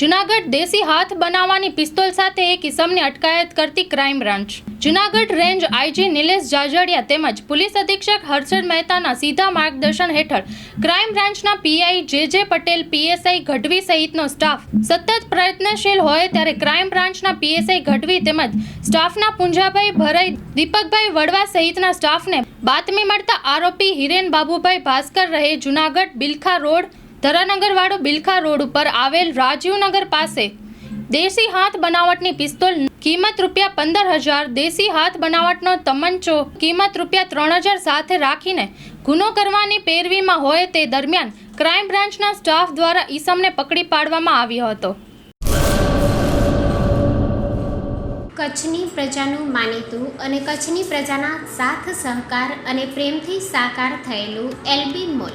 જુનાગઢ દેશી હાથ બનાવવાની પિસ્તોલ સાથે એક ઇસમની અટકાયત કરતી crime branch. Junagadh range IG Nilesh Jajadiya તેમજ પોલીસ અધિક્ષક હર્ષદ મહેતાના સીધા માર્ગદર્શન હેઠળ ક્રાઇમ બ્રાન્ચના પીઆઈ જે જે પટેલ, પીએસઆઈ ગઢવી સહિતનો સ્ટાફ સતત પ્રયત્નશીલ હોય ત્યારે ક્રાઇમ બ્રાન્ચના પીએસઆઈ ગઢવી તેમજ સ્ટાફના પુંજાભાઈ ભરાઈ, દીપકભાઈ વડવા સહિતના સ્ટાફને બાતમી મળતા આરોપી હિરેન બાબુભાઈ ભાસ્કર રહે જુનાગઢ બિલખા રોડ ધરાનગરવાડો બિલખા રોડ ઉપર આવેલ રાજીવનગર પાસે દેશી હાથ બનાવટની પિસ્તોલ કિંમત રૂપિયા પંદર હજાર, દેશી હાથ બનાવટનો તમંચો કિંમત રૂપિયા ત્રણ હજાર સાથે રાખીને ગુનો કરવાની પેરવીમાં હોય તે દરમિયાન ક્રાઇમ બ્રાન્ચના સ્ટાફ દ્વારા ઈસમને પકડી પાડવામાં આવ્યો હતો. કચ્છની પ્રજાનું માનીતું અને કચ્છની પ્રજાના સાથ સહકાર અને પ્રેમથી સાકાર થયેલું એલબી મોલ